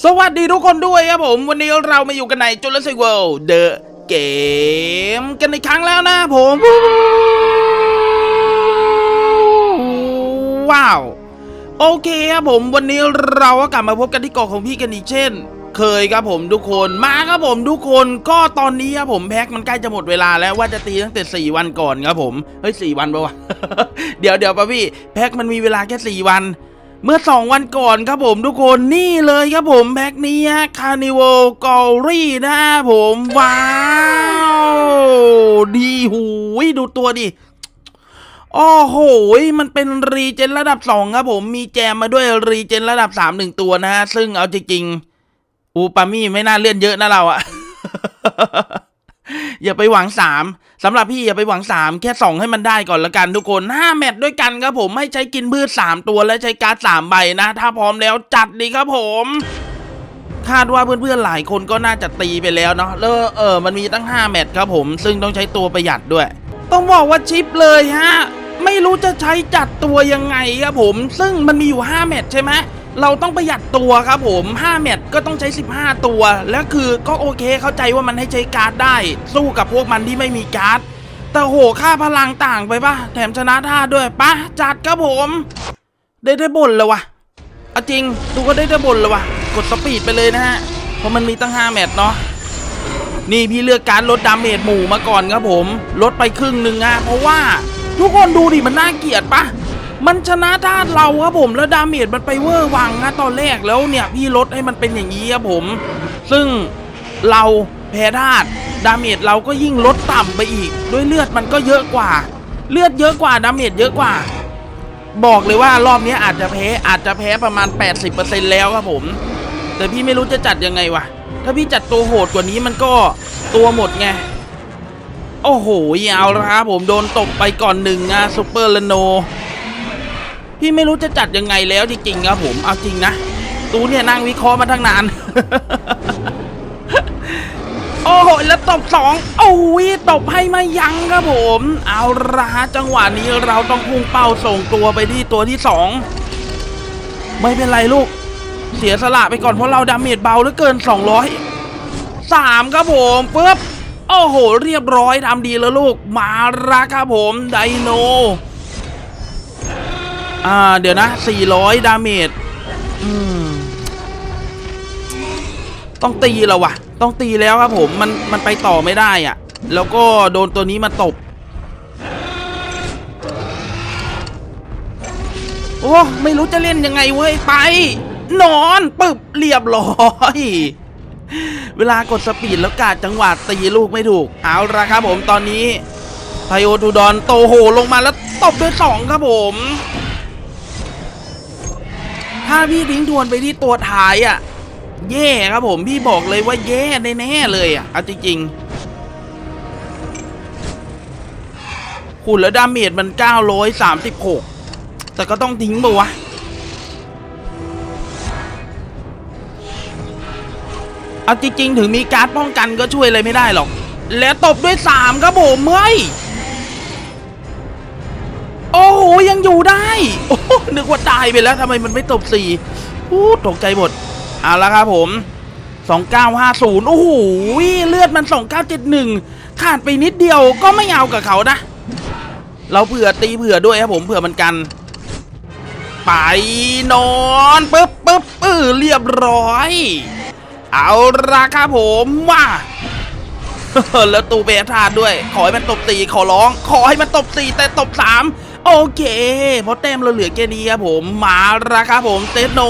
สวัสดีทุกคนด้วยครับผม วันนี้เรามาอยู่กันใน Jurassic World The Game กันอีกครั้งแล้วนะผม ว้าว โอเคครับผมวันนี้เราก็กลับมาพบกันที่เกาะของพี่กันอีกเช่น เคยครับผมทุกคนมาครับผมทุกคนก็ตอนนี้ครับผมแพ็คมันใกล้จะหมดเวลาแล้วว่าจะตีตั้งแต่4วันก่อนครับผมเฮ้ย4วันปะวะ เดี๋ยวเดี๋ยวปะพี่แพ็คมันมีเวลาแค่4วัน เมื่อ 2 วันก่อนครับผมทุกคนนี่เลยครับผมแพ็คนี้คาร์นิวัลกอรี่นะผม ว้าว ดีหูยดูตัวดิโอ้โห มันเป็นรีเจนระดับ 2 ครับผม มีแจมมาด้วยรีเจนระดับ 3 1 ตัวนะฮะ ซึ่งเอาจริงๆ อูปามี่ไม่น่าเลื่อนเยอะนะเราอะ อย่าไปหวัง3สำหรับพี่อย่าไปหวัง3แค่2ให้มันได้ก่อนละกันทุกคน5แมตช์ด้วยกันครับผมให้ใช้กินพืช3ตัวและใช้การ์ด3ใบนะ ถ้าพร้อมแล้วจัดดีครับผมคาดว่าเพื่อนๆหลายคนก็น่าจะตีไปแล้วเนาะแล้วเออมันมีตั้ง 5 แมตช์ครับผม ซึ่งต้องใช้ตัวประหยัดด้วย ต้องบอกว่าชิปเลยฮะ ไม่รู้จะใช้จัดตัวยังไงครับผม ซึ่งมันมีอยู่ 5 แมตช์ใช่ไหม เราต้องประหยัดตัวครับผม5แมตช์ก็ต้องใช้ 15 ตัว แล้วคือก็โอเคเข้าใจว่ามันให้ใช้การ์ดได้ สู้กับพวกมันที่ไม่มีการ์ด แต่โหค่าพลังต่างไปปะแถมชนะท่าด้วยปะจัดครับผม ได้ได้บ่นเลยวะเอาจริงดูก็ได้ได้บ่นเลยวะกดสปีดไปเลยนะฮะ เพราะมันมีตั้ง 5 แมตช์เนาะนี่พี่เลือกการลดดาเมจหมู่มาก่อนครับผม ลดไปครึ่งหนึ่งอะเพราะว่า ทุกคนดูดิมันน่าเกลียดปะ มันชนะธาตุเราครับผมแล้วดาเมจมันไปเวอร์วังนะตอนแรกแล้วเนี่ยพี่ลดให้มันเป็นอย่างนี้ครับผม ซึ่งเราแพ้ธาตุดาเมจเราก็ยิ่งลดต่ำไปอีก ด้วยเลือดมันก็เยอะกว่า เลือดเยอะกว่าดาเมจเยอะกว่า บอกเลยว่ารอบนี้อาจจะแพ้อาจจะแพ้ประมาณ 80%แล้วครับผม แต่พี่ไม่รู้จะจัดยังไงวะถ้าพี่จัดตัวโหดกว่านี้มันก็ตัวหมดไงโอ้โหยาวแล้วครับผมโดนตบไปก่อนหนึ่งอะซูเปอร์ลโน พี่ไม่รู้จะจัดยังไงแล้วจริงๆครับผมเอาจริงนะตูเนี่ยนั่งวิเคราะห์มาทั้งนานโอ้โหแล้วตบสองโอ้ยตบให้ไม่ยั้งครับผม เอาละฮะจังหวะนี้เราต้องพุ่งเป้าส่งตัวไปที่ตัวที่สองไม่เป็นไรลูก เสียสละไปก่อนเพราะเราดาเมจเบาเหลือเกิน 200 3ครับผมปึ๊บโอ้โห เรียบร้อยทำดีแล้วลูก มาละครับผมไดโน อ่า เดี๋ยวนะ 400 ดาเมจอืมต้องตีแล้ววะต้องตีแล้วครับผมมันมันไปต่อไม่ได้อะแล้วก็โดนตัวนี้มาตบ โอ้ไม่รู้จะเล่นยังไงเว้ยไป นอนปึบเรียบร้อยเวลากดสปีดแล้วกาดจังหวะตีลูกไม่ถูก เอาละครับผมตอนนี้ไทโอทูดอนโตโหลงมาแล้วตบด้วยสองครับผม ถ้าพี่ทิ้งทวนไปที่ตัวท้ายอะ แย่ครับผมพี่บอกเลยว่าแย่แน่ๆเลยอะเอาจริงๆคุณแล้วดาเมจมัน 936 แต่ก็ต้องทิ้งปะวะเอาจริงๆถึงมีการ์ดป้องกันก็ช่วยอะไรไม่ได้หรอก แล้วตบด้วยสามครับผมเฮ้ยโอ้โหย อยู่ได้โอ้นึกว่าตายไปแล้วทำไมมันไม่ตบสี่อู้ตกใจหมด เอาละครับผม 2950 โอ้โหเลือดมัน 2971 ขาดไปนิดเดียวก็ไม่เอากับเขานะ เราเผื่อตีเผื่อด้วยครับผมเผื่อมันกัน ไปนอนปึ๊บปึ๊บปื้อเรียบร้อย เอาละครับผมว่าแล้วตูเบทาดด้วย ขอให้มันตบตีขอร้อง ขอให้มันตบตีแต่ตบสาม โอเคเพราะแต้มเราเหลือแค่นี้ครับผมมาละครับผมเตโน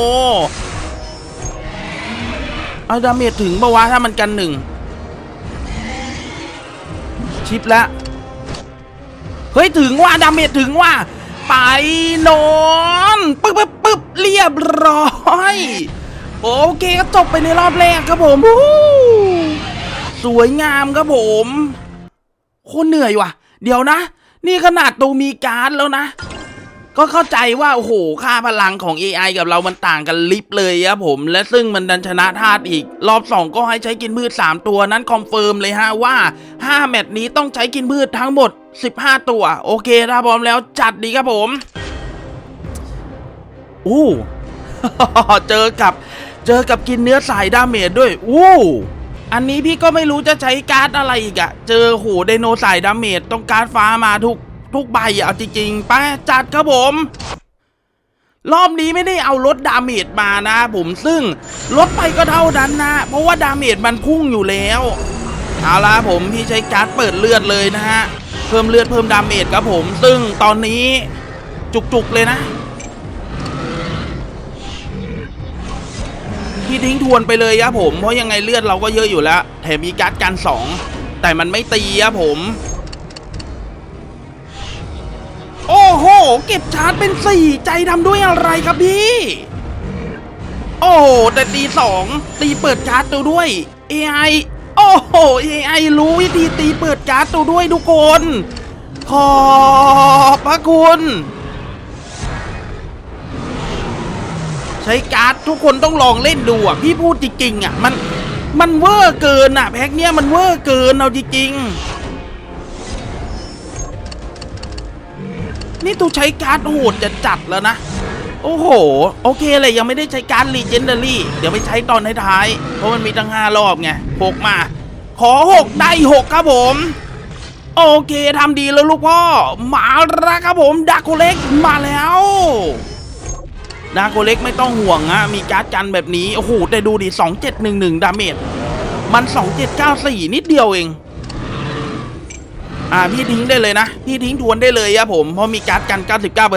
เอาดาเมจถึงปะวะถ้ามันกันหนึ่งชิปแล้วเฮ้ยถึงว่าดาเมจถึงว่า ไปนอนปึ๊บปึ๊บปึ๊บเรียบร้อยโอเคก็จบไปในรอบแรกครับผมสวยงามครับผมโคตรเหนื่อยว่ะ เดี๋ยวนะ นี่ขนาดตูมีการ์ดแล้วนะ ก็เข้าใจว่า โอ้โห ค่าพลังของ AI กับเรามันต่างกันลิบเลยครับผม และซึ่งมันดันชนะธาตุอีก รอบ 2 ก็ให้ใช้กินพืช 3 ตัวนั้นคอนเฟิร์มเลยฮะว่า 5 แมตช์นี้ต้องใช้กินพืชทั้งหมด 15 ตัว โอเคถ้าพร้อมแล้วจัดดีครับผมอู้เจอกับเจอกับกินเนื้อสายดาเมจด้วยอู้ อันนี้พี่ก็ไม่รู้จะใช้การ์ดอะไรอีกอะเจอโหไดโนสายดาเมจต้องการฟ้ามาทุกทุกใบอะเอาจริงๆไปจัดครับผม รอบนี้ไม่ได้เอาลดดาเมจมานะผมซึ่งลดไปก็เท่านั้นนะ เพราะว่าดาเมจมันพุ่งอยู่แล้วเอาละผมพี่ใช้การ์ดเปิดเลือดเลยนะฮะ เพิ่มเลือดเพิ่มดาเมจครับผม ซึ่งตอนนี้จุกๆเลยนะ พี่ทิ้งทวนไปเลยครับผม เพราะยังไงเลือดเราก็เยอะอยู่แล้ว แถมมีการ์ดกันสองแต่มันไม่ตีครับผม โอ้โห เก็บชาร์จเป็นสี่ใจทำด้วยอะไรครับพี่ โอ้โหแต่ตีสองตีเปิดการ์ดตัวด้วย AI โอ้โห AI รู้วิธีตีเปิดการ์ดตัวด้วยทุกคน ขอบพระคุณ ใช้การ์ดทุกคนต้องลองเล่นดูอะพี่พูดจริงๆอะมันมันเวอร์เกินอะแพ็กเนี้ยมันเวอร์เกินเอาจริงๆนี่ตูใช้การ์ดโหดจะจัดแล้วนะ โอ้โห โอเคเลยยังไม่ได้ใช้การ์ดลีเจนเดอรี่เดี๋ยวไปใช้ตอนท้ายๆเพราะมันมีตั้งห้ารอบไงหกมา ขอหกได้หกครับผมโอเคทำดีแล้วลูกพ่อ มาแล้วครับผมดาโกเล็กมาแล้ว ดาโกเล็กไม่ต้องห่วงอะมีการ์ดกันแบบนี้ โอ้โห แต่ดูดิ 2711 ดาเมจ มัน 2794 นิดเดียวเอง อ่า พี่ทิ้งได้เลยนะ พี่ทิ้งทวนได้เลยอะผม เพราะมีการ์ดกัน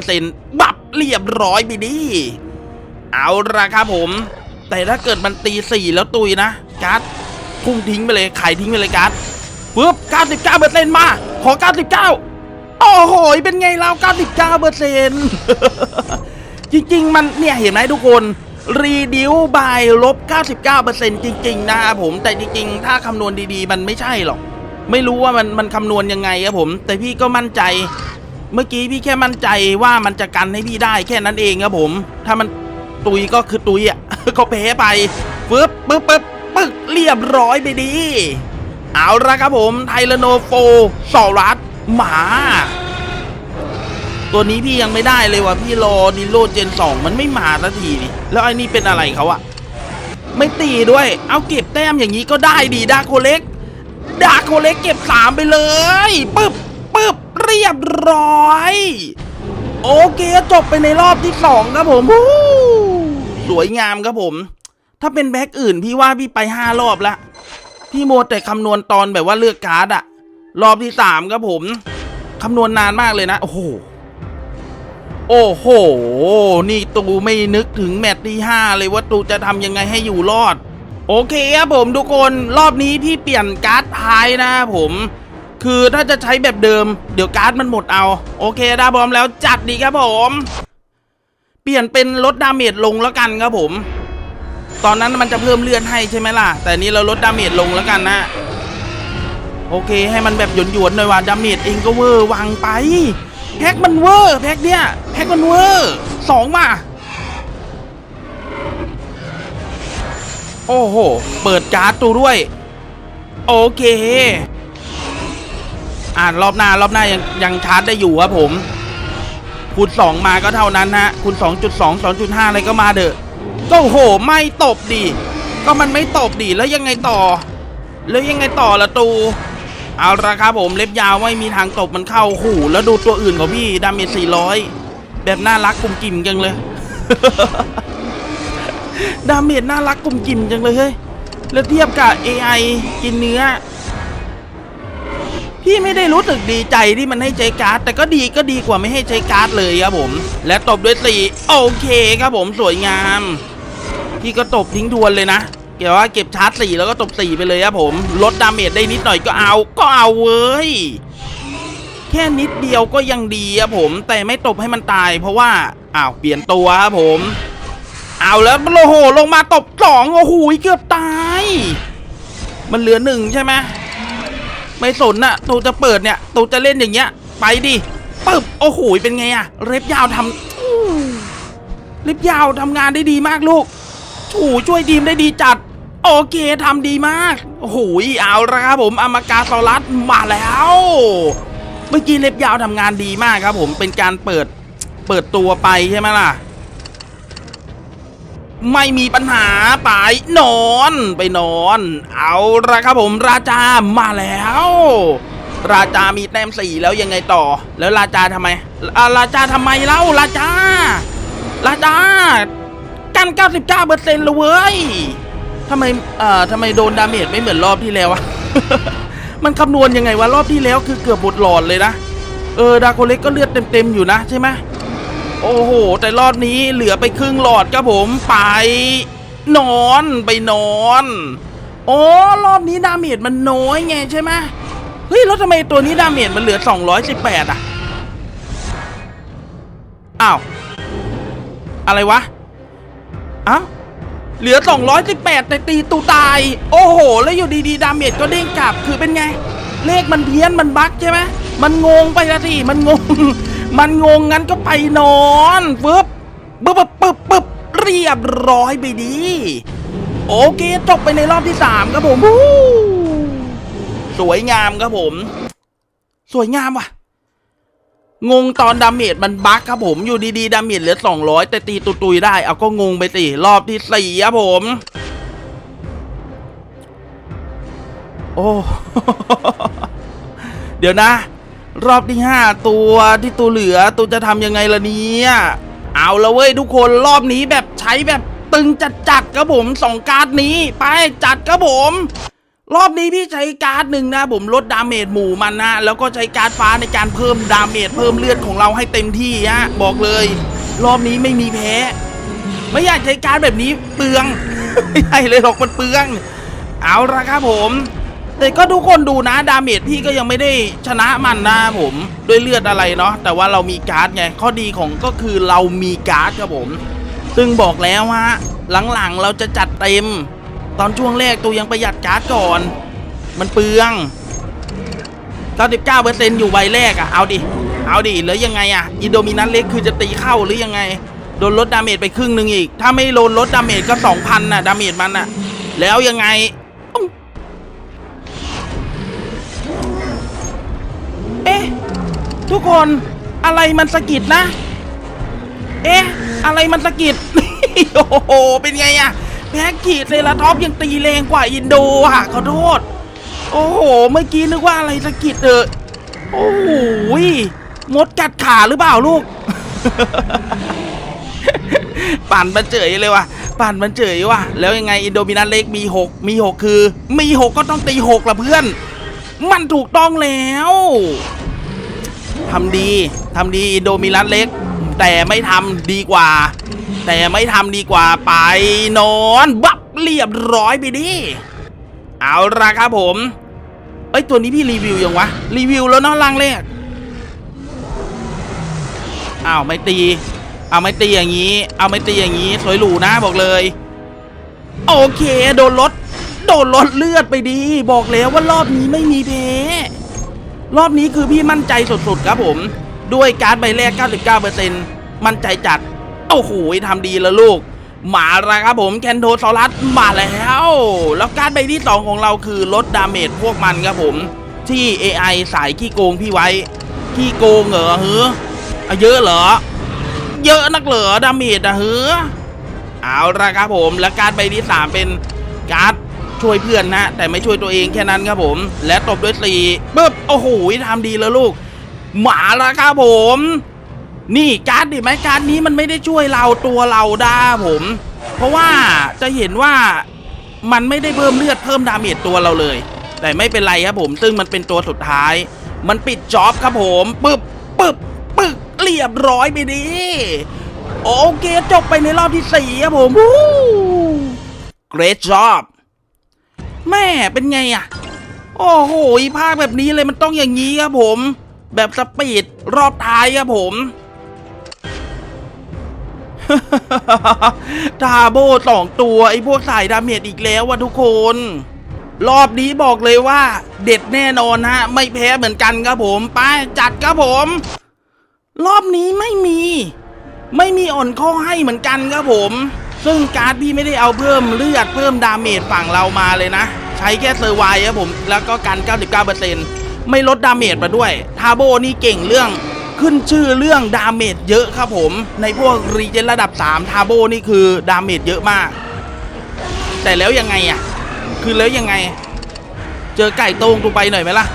99%บับเรียบร้อยไปดิเอาละครับผม แต่ถ้าเกิดมันตี 4 แล้วตุยนะ การ์ดพุ่งทิ้งไปเลยขายทิ้งไปเลยการ์ดปึ๊บ 99%มา ขอ 99 โอ้โห เป็นไงเรา99% จริง ๆ มันเนี่ยเห็นไหมทุกคนรีดิวบายลบ 99%จริง ๆ นะครับผมแต่จริง ๆ ถ้าคำนวณดีๆ มันไม่ใช่หรอก ไม่รู้ว่ามันมันคำนวณยังไงครับผม แต่พี่ก็มั่นใจ เมื่อกี้พี่แค่มั่นใจว่ามันจะกันให้พี่ได้แค่นั้นเองครับผม ถ้ามันตุยก็คือตุยอะก็แพ้ไปปึ๊บปึ๊บปึ๊บปึ๊บเรียบร้อยไปดี เอาละครับผมไทเลโนโฟสอรัสหมา ตัวนี้พี่ยังไม่ได้เลยว่ะพี่รอดิโลเจนสองมันไม่มาสักทีนี่แล้วไอ้นี่เป็นอะไรเขาอะไม่ตีด้วย เอาเก็บแต้มอย่างนี้ก็ได้ดีดาโคเล็กดาโคเล็กเก็บสามไปเลยปึ๊บปึ๊บเรียบร้อย โอเคจบไปในรอบที่สองครับผมสวยงามครับผม ถ้าเป็นแบ็กอื่นพี่ว่าพี่ไปห้ารอบละพี่โมแต่คำนวณตอนแบบว่าเลือกการ์ดอะรอบที่สามครับผมคำนวณนานมากเลยนะ โอ้โห โอ้โห นี่ตูไม่นึกถึงแมตช์ที่ห้าเลยว่าตูจะทำยังไงให้อยู่รอด โอเคครับผมทุกคนรอบนี้พี่เปลี่ยนการ์ดท้ายนะผม คือถ้าจะใช้แบบเดิม เดี๋ยวการ์ดมันหมดเอา โอเคด้พร้อมแล้วจัดดีครับผม เปลี่ยนเป็นลดดาเมจลงแล้วกันครับผม ตอนนั้นมันจะเพิ่มเลือดให้ใช่ไหมล่ะ แต่นี้เราลดดาเมจลงแล้วกันนะโอเคให้มันแบบหยวนๆหน่อยว่าดาเมจเองก็เวอร์วางไป แพ็กมันเวอร์แพ็กเนี้ยแพ็กมันเวอร์สองมา โอ้โห เปิดการ์ดตัวด้วย โอเค อ่านรอบหน้ารอบหน้ายังยังชาร์จได้อยู่ครับผมคูณสองมาก็เท่านั้นฮะคูณสองจุดสองสองจุดห้าอะไรก็มาเถอะก็โหไม่ตบดิก็มันไม่ตบดิแล้วยังไงต่อ แล้วยังไงต่อละตู เอาละครับผมเล็บยาวไม่มีทางตบมันเข้าหูแล้วดูตัวอื่นของพี่ดาเมจ400 แบบน่ารักกุมกิ่มจังเลย ดาเมจน่ารักกุมกิ่มจังเลยเฮ้ยแล้วเทียบกับ AI กินเนื้อ พี่ไม่ได้รู้สึกดีใจที่มันให้ใช้การ์ด แต่ก็ดีก็ดีกว่าไม่ให้ใช้การ์ดเลยครับผม และตบด้วยสี่โอเคครับผมสวยงาม พี่ก็ตบทิ้งทวนเลยนะ เกี่ยวว่าเก็บชาร์จสี่แล้วก็ตบสี่ไปเลยครับผม ลดดาเมจได้นิดหน่อยก็เอา ก็เอาเว้ย แค่นิดเดียวก็ยังดีครับผม แต่ไม่ตบให้มันตาย เพราะว่า อ้าว เปลี่ยนตัวครับผม เอาแล้วโอ้โห ลงมาตบสองโอ้โหเกือบตาย มันเหลือหนึ่งใช่ไหมไม่สนน่ะตูจะเปิดเนี่ยตูจะเล่นอย่างเงี้ย ไปดิปึ๊บโอ้โหเป็นไงอะเล็บยาวทำเล็บยาวทำงานได้ดีมากลูกโอ้โหช่วยทีมได้ดีจัด โอเคทำดีมากโอ้โหเอาละครับผมอมากาซอรัสมาแล้ว เมื่อกี้เล็บยาวทำงานดีมากครับผมเป็นการเปิดเปิดตัวไปใช่ไหมล่ะ ไม่มีปัญหาไปนอนไปนอน เอาละครับผมราชามาแล้ว ราชามีแต้มสี่แล้วยังไงต่อ แล้วราชาทำไมอ่าราชาทำไมเล่าราชาราชากัน99เปอร์เซ็นต์เลยเว้ย ทำไมเอ่อทำไมโดนดาเมจไม่เหมือนรอบที่แล้ววะมันคำนวณยังไงวะรอบที่แล้วคือเกือบหมดหลอดเลยนะ เออดาโกเล็กก็เลือดเต็มๆอยู่นะใช่ไหมโอ้โห แต่รอบนี้เหลือไปครึ่งหลอดครับผมไปนอนไปนอนโอ้รอบนี้ดาเมจมันน้อยไงใช่ไหมเฮ้ยแล้วทำไมตัวนี้ดาเมจมันเหลือ 218 อะ อ้าว อะไรวะอ้าว เหลือ 218 แต่ตีตูตาย โอ้โห แล้วอยู่ดีๆ ดาเมจก็เด้งกลับ คือเป็นไง เลขมันเพี้ยน มันบั๊กใช่ไหม มันงงไปละทีมันงง มันงงงั้นก็ไปนอนปึ๊บปึ๊บปึ๊บปึ๊บปึ๊บเรียบร้อยไปดี โอเค จบไปในรอบที่ 3 ครับผม สวยงามครับผม สวยงามว่ะ งงตอนดาเมจมันบั๊กครับผมอยู่ดีๆดาเมจเหลือ 200 แต่ตีตุยๆได้เอาก็งงไปสิรอบที่สี่ครับผม โอ้ เดี๋ยวนะ รอบที่5ตัวที่ตัวเหลือตัวจะทำยังไงล่ะเนี่ยเอาละเว้ยทุกคนรอบนี้แบบใช้แบบตึงจัดๆครับผมสองการ์ดนี้ ไปจัดครับผม รอบนี้พี่ใช้การ์ดหนึ่งนะ ผมลดดาเมจหมู่มันนะ แล้วก็ใช้การ์ดฟ้าในการเพิ่มดาเมจเพิ่มเลือดของเราให้เต็มที่ฮะบอกเลย รอบนี้ไม่มีแพ้ ไม่อยากใช้การ์ดแบบนี้เปลือง ไม่ใช่เลยหรอกมันเปลือง เอาละครับผมแต่ก็ทุกคนดูนะดาเมจพี่ก็ยังไม่ได้ชนะมันนะผมด้วยเลือดอะไรเนาะแต่ว่าเรามีการ์ดไงข้อดีของก็คือเรามีการ์ดครับผม ซึ่งบอกแล้วฮะหลังๆเราจะจัดเต็ม ตอนช่วงแรกตัวยังประหยัดการ์ดก่อน มันเปลือง 99%อยู่ใบแรกอะเอาดิ เอาดิแล้วยังไงอะอินโดมินันเล็กคือจะตีเข้าหรือยังไง โดนลดดาเมจไปครึ่งหนึ่งอีก ถ้าไม่โดนลดดาเมจก็ 2,000น่ะ ดาเมจมันน่ะแล้วยังไงเอ๊ะทุกคนอะไรมันสะกิดนะ เอ๊ะ อะไรมันสะกิด โอ้โห เป็นไงอะ แพ็กขีดเซราท็อปยังตีแรงกว่าอินโดอะขอโทษ โอ้โห เมื่อกี้นึกว่าอะไรสะกิดเออโอ้โหยมดกัดขาหรือเปล่าลูก ปั่นมันเฉยเลยว่ะ ปั่นมันเฉยว่ะ แล้วยังไงอินโดมินันเล็กมีหกมีหกคือ มีหกก็ต้องตีหกละเพื่อน มันถูกต้องแล้วทำดีทำดีอินโดมินันเล็ก แต่ไม่ทำดีกว่า แต่ไม่ทำดีกว่าไปนอนบับเรียบร้อยไปดิ เอาละครับผม เอ้ย ตัวนี้พี่รีวิวยังวะ รีวิวแล้วเนาะลังเลกอ้าวไม่ตี เอาไม่ตีอย่างนี้ เอาไม่ตีอย่างนี้ สวยหรูนะบอกเลย โอเค โดนลด โดนลดเลือดไปดี บอกแล้วว่ารอบนี้ไม่มีแพ้รอบนี้คือพี่มั่นใจสุดๆครับผม ด้วยการ์ดใบแรก 99%มั่นใจจัด โอ้โหทำดีแล้วลูก มาแล้วครับผมแคนโทซอรัสมาแล้ว แล้วการ์ดใบที่ 2 ของเราคือลดดาเมจพวกมันครับผม ที่ AI สายขี้โกงพี่ไว้ ขี้โกงเหรอเฮ้อเยอะเหรอ เยอะนักเหรอดาเมจอะเฮ้อเอาละครับผม และการ์ดใบที่ 3 เป็นการ์ดช่วยเพื่อนนะ แต่ไม่ช่วยตัวเองแค่นั้นครับผม และตบด้วยสี่ปึ๊บโอ้โหทำดีแล้วลูก หมาแล้วครับผม นี่การ์ดดิไหมการ์ดนี้มันไม่ได้ช่วยเราตัวเราด้าผม เพราะว่าจะเห็นว่ามันไม่ได้เพิ่มเลือดเพิ่มดาเมจตัวเราเลย แต่ไม่เป็นไรครับผม ซึ่งมันเป็นตัวสุดท้าย มันปิดจ็อบครับผมปึ๊บปึ๊บปึ๊บเรียบร้อยไปดีโอเคจบไปในรอบที่สี่ครับผมวู้ great job แม่เป็นไงอะโอ้โหภาคแบบนี้เลยมันต้องอย่างนี้ครับผม แบบสปีดรอบท้ายครับผม ทาโบสองตัวไอ้พวกสายดาเมจอีกแล้ววะทุกคน รอบนี้บอกเลยว่า เด็ดแน่นอนฮะ ไม่แพ้เหมือนกันครับผม ไปจัดครับผม รอบนี้ไม่มี ไม่มีอ่อนข้อให้เหมือนกันครับผม ซึ่งการ์ดพี่ไม่ได้เอาเพิ่มเลือดเพิ่มดาเมจฝั่งเรามาเลยนะ ใช้แค่เซอร์ไวครับผม แล้วก็กัน 99%ไม่ลดดาเมจมาด้วย ทาโบนี่เก่งเรื่อง ขึ้นชื่อเรื่องดาเมจเยอะครับผม ในพวกรีเจนระดับ3ทาโบนี่คือดาเมจเยอะมาก แต่แล้วยังไงอะ คือแล้วยังไง เจอไก่โต้งตูไปหน่อยไหมล่ะ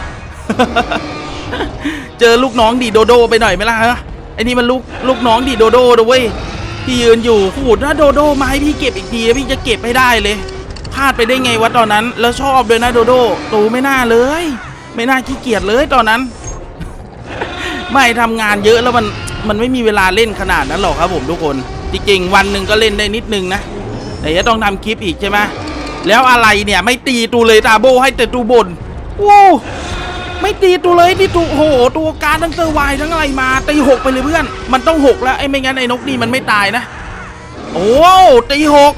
เจอลูกน้องดีโดโดไปหน่อยไหมล่ะฮะไอ้นี่มันลูกลูกน้องดีโดโดนะเว้ยพี่ยืนอยู่โอ้โหถ้าโดโดมาให้พี่เก็บอีกทีพี่จะเก็บให้ได้เลยพลาดไปได้ไงวะตอนนั้น แล้วชอบด้ยนะโดโดตูไม่น่าเลย ไม่น่าขี้เกียจเลยตอนนั้น ไม่ทำงานเยอะแล้วมันมันไม่มีเวลาเล่นขนาดนั้นหรอกครับผมทุกคน จริงๆ วันหนึ่งก็เล่นได้นิดนึงนะแต่จะต้องทำคลิปอีกใช่ไหมแล้วอะไรเนี่ยไม่ตีตูเลยตาโบให้แต่ตูบนโว้ไม่ตีตูเลยที่ตูโอ้โหตัวการทั้งเซอร์ไวน์ทั้งอะไรมาตีหกไปเลยเพื่อน มันต้องหกแล้วไอ้ไม่งั้นไอ้นกนี่มันไม่ตายนะ โอ้ตีหก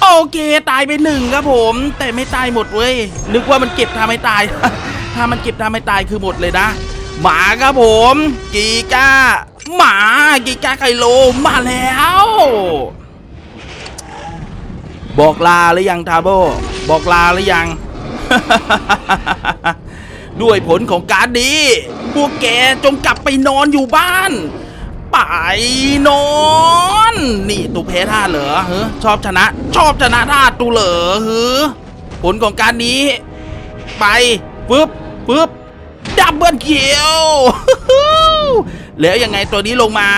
โอเคตายไปหนึ่งครับผม แต่ไม่ตายหมดเว้ยนึกว่ามันเก็บทำให้ตาย ถ้ามันเก็บทำให้ตายคือหมดเลยนะ หมาครับผม กีก้า หมากีก้าไคโลมาแล้ว บอกลาหรือยังทาโบบอกลาหรือยัง ด้วยผลของการดี พวกแกจงกลับไปนอนอยู่บ้าน ไปนอน นี่ตูแพ้ท่าเหรอเฮ้ชอบชนะ ชอบชนะท่าตูเหรอเฮ้ผลของการนี้ ไปปึ๊บปึ๊บ ดับเบิลเขียว แล้วยังไงตัวนี้ลงมา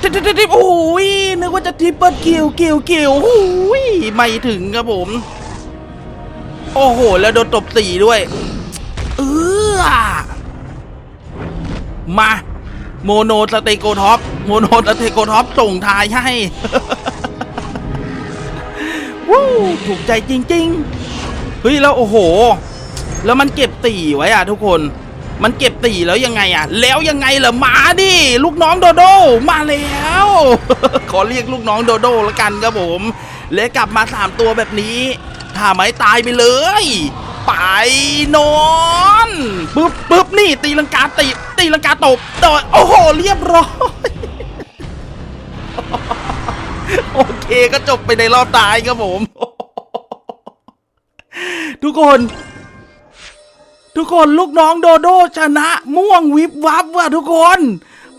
ทิบทิบทิบทิบโอ้ยนึกว่าจะทริปเปิลคิวคิวคิวโอ้ยไม่ถึงครับผม โอ้โห แล้วโดนตบสี่ด้วย เออมาโมโนสเตโกท็อปโมโนสเตโกท็อปส่งทายให้วู้ถูกใจจริง ๆ เฮ้ย แล้ว โอ้โห แล้วมันเก็บตีไว้อะทุกคน มันเก็บตีแล้วยังไงอะแล้วยังไงล่ะมาดิลูกน้องโดโดมาแล้ว ขอเรียกลูกน้องโดโดล้วกันครับผมและกลับมาสามตัวแบบนี้ถ้าไม่ตายไปเลย ไปนอนปึ๊บปึ๊บนี่ตีลังกาตีตีลังกาตบโดยโอ้โหเรียบร้อยโอเคก็จบไปในรอบตายครับผม ทุกคน ทุกคนลูกน้องโดโดชนะม่วงวิบวับว่ะทุกคน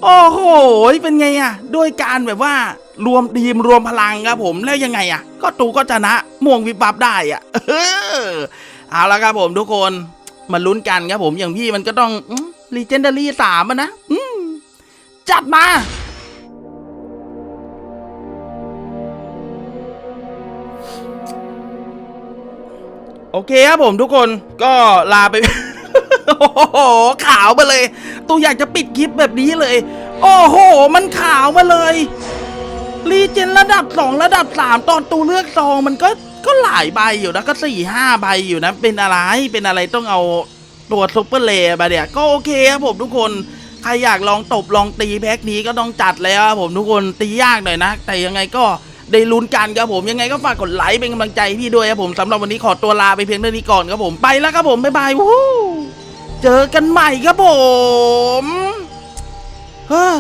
โอ้โหเป็นไงอะด้วยการแบบว่ารวมทีมรวมพลังครับผมแล้วยังไงอะก็ตูก็ชนะม่วงวิบวับได้อะเออเอาละครับผมทุกคนมาลุ้นกันครับผมอย่างพี่มันก็ต้องลีเจนดารี่สามนะจัดมาโอเคครับผมทุกคนก็ลาไป โอ้โหขาวมาเลย ตัวอยากจะปิดคลิปแบบนี้เลย โอ้โห มันขาวมาเลยรีเจนระดับสองระดับสามตอนตูเลือกซองมันก็ก็หลายใบอยู่นะก็สี่ห้าใบอยู่นะ เป็นอะไรเป็นอะไรต้องเอาตัวซุปเปอร์เลย์มาเนี่ยก็โอเคครับผมทุกคนใครอยากลองตบลองตีแพ็คนี้ก็ต้องจัดแล้วครับผมทุกคนตียากหน่อยนะ แต่ยังไงก็ได้ลุ้นกันครับผมยังไงก็ฝากกดไลค์เป็นกำลังใจพี่ด้วยครับผมสำหรับวันนี้ขอตัวลาไปเพียงเท่านี้ก่อนครับผมไปแล้วครับผมบ๊ายบายวู้ เจอกันใหม่ครับผมเฮ้อ